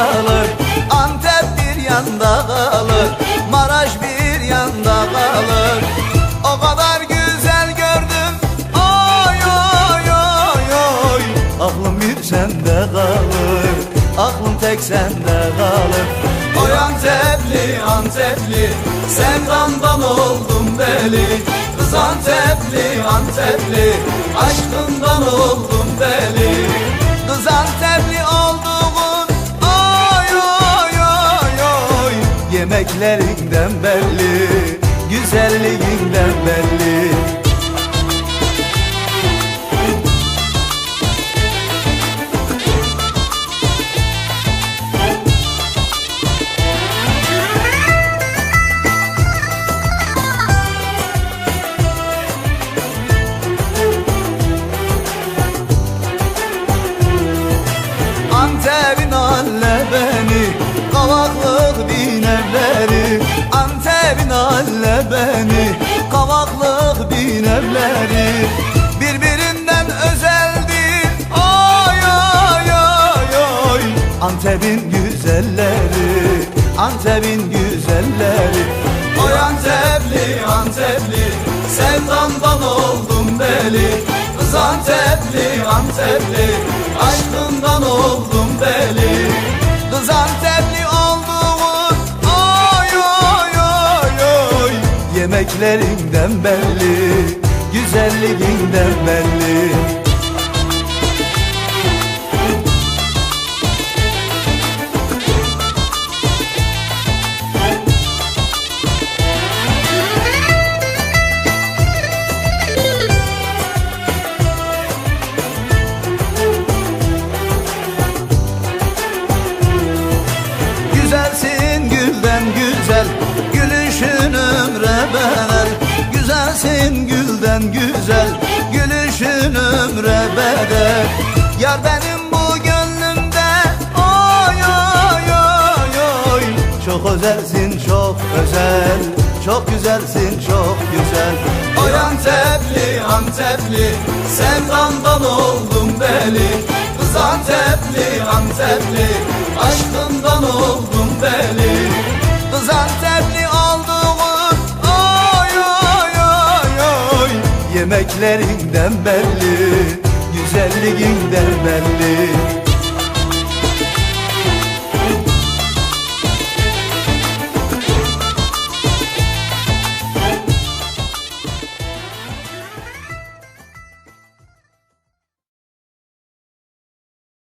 kalır Antep bir yanda kalır Maraş bir yanda kalır. O kadar güzel gördüm Oy oy oy oy. Aklım bir sende kalır Aklım tek sende kalır. Oy Antepli Antepli Sevdandan oldum deli. Kız Antepli Antepli Aşkından oldum deli. Kız Antepli Yemeklerinden belli Güzelliğinden belli Antep'in allebeni Kavaklık binevleri Birbirinden özeldir Oy oy oy oy Antep'in güzelleri Antep'in güzelleri. Oy Antepli Antepli. Sevdandan oldum deli Kız Antepli Antepli. Aşkından oldum deli Kız Antepli Yemeklerinden belli Güzelliğinden belli Güzelsin gülden güzel Gülüşün ömre bedel. Yar benim bu gönlümde Oy oy oy oy. Çok özelsin çok özel Çok güzelsin çok güzel. Oy Antepli Antepli Sevdandan oldum deli. Kız Antepli Antepli Aşkından oldum deli. Kız Antepli Yemeklerinden belli Güzelliğinden belli